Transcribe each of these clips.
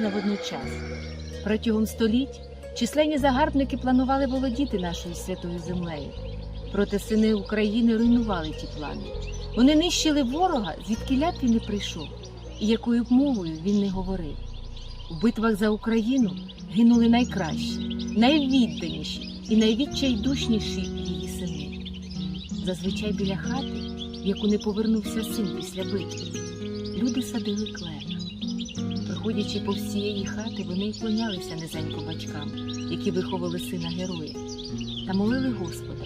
небезпечна водночас. Протягом століть численні загарбники планували володіти нашою святою землею. Проте сини України руйнували ті плани. Вони нищили ворога, звідки він не прийшов, і якою б мовою він не говорив. У битвах за Україну гинули найкращі, найвідданіші і найвідчайдушніші її сини. Зазвичай біля хати, в яку не повернувся син після битви, люди садили клена. Проходячи по всієї хати, вони й клонялися низенько батькам, які виховали сина героя, та молили Господа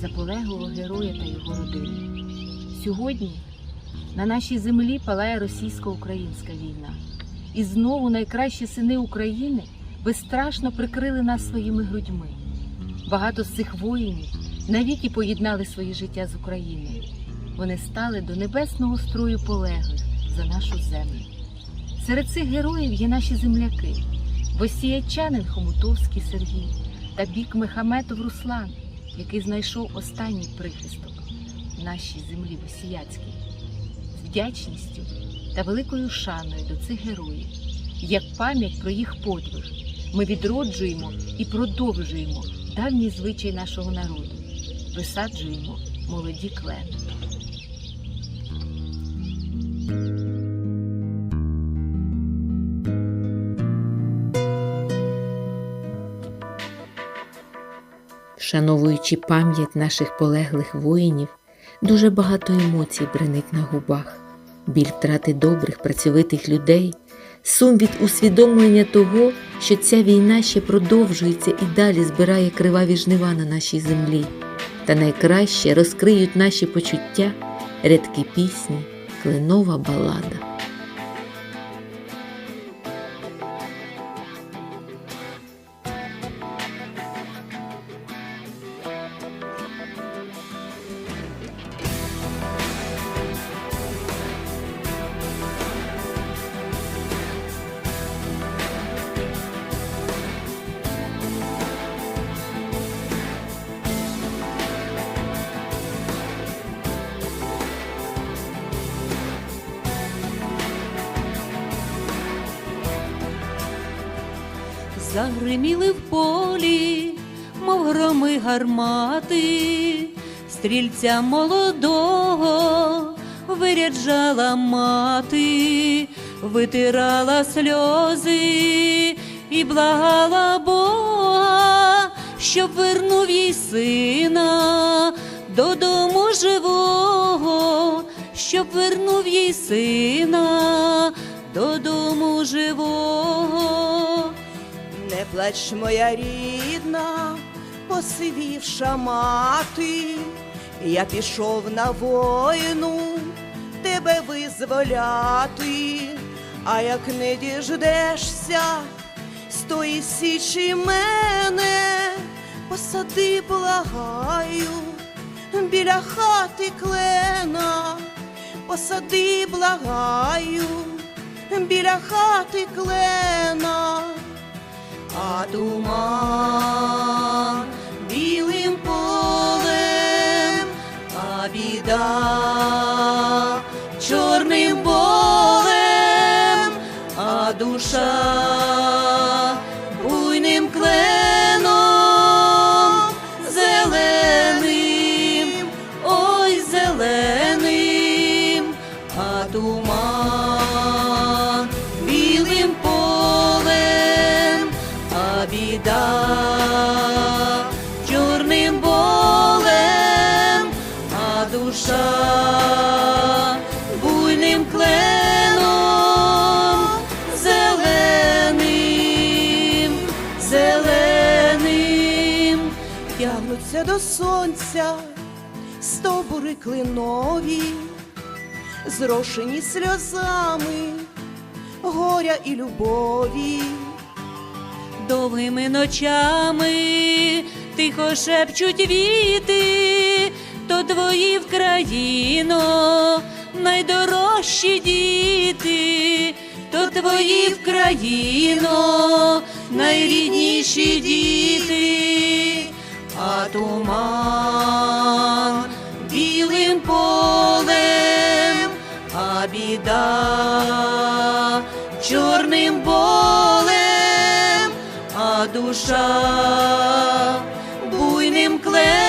за полеглого героя та його родину. Сьогодні на нашій землі палає російсько-українська війна. І знову найкращі сини України безстрашно прикрили нас своїми грудьми. Багато з цих воїнів навіки поєднали своє життя з Україною. Вони стали до небесного строю полеглих за нашу землю. Серед цих героїв є наші земляки, босіячанин Хомутовський Сергій та бік Мехаметов Руслан, який знайшов останній прихисток нашій землі Босіяцькій. З вдячністю та великою шаною до цих героїв, як пам'ять про їх подвиг, ми відроджуємо і продовжуємо давній звичай нашого народу, висаджуємо молоді клени. Вшановуючи пам'ять наших полеглих воїнів, дуже багато емоцій бренить на губах, біль втрати добрих, працьовитих людей, сум від усвідомлення того, що ця війна ще продовжується і далі збирає криваві жнива на нашій землі, та найкраще розкриють наші почуття рядки пісні, кленова балада. Загриміли в полі, мов громи гармати, стрільця молодого виряджала мати, витирала сльози і благала Бога, щоб вернув їй сина додому живого, щоб вернув їй сина додому живого. Плач, моя рідна, посивівша мати, я пішов на війну тебе визволяти, а як не діждешся з січі мене, посади, благаю, біля хати клена, посади, благаю, біля хати клена а кленом зеленим, зеленим тягнуться до сонця стовбури клинові, зрошені сльозами горя і любові. Довгими ночами тихо шепчуть віти, то твої в країно найдорожчі діти, то твої в країно найрідніші діти, а туман білим полем, а біда чорним болем. душа буйним кленом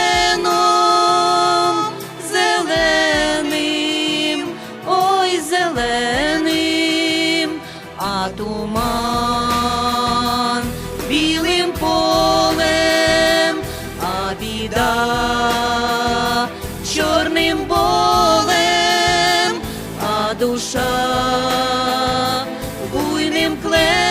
туман білим полем, а біда чорним болем, а душа буйним клем.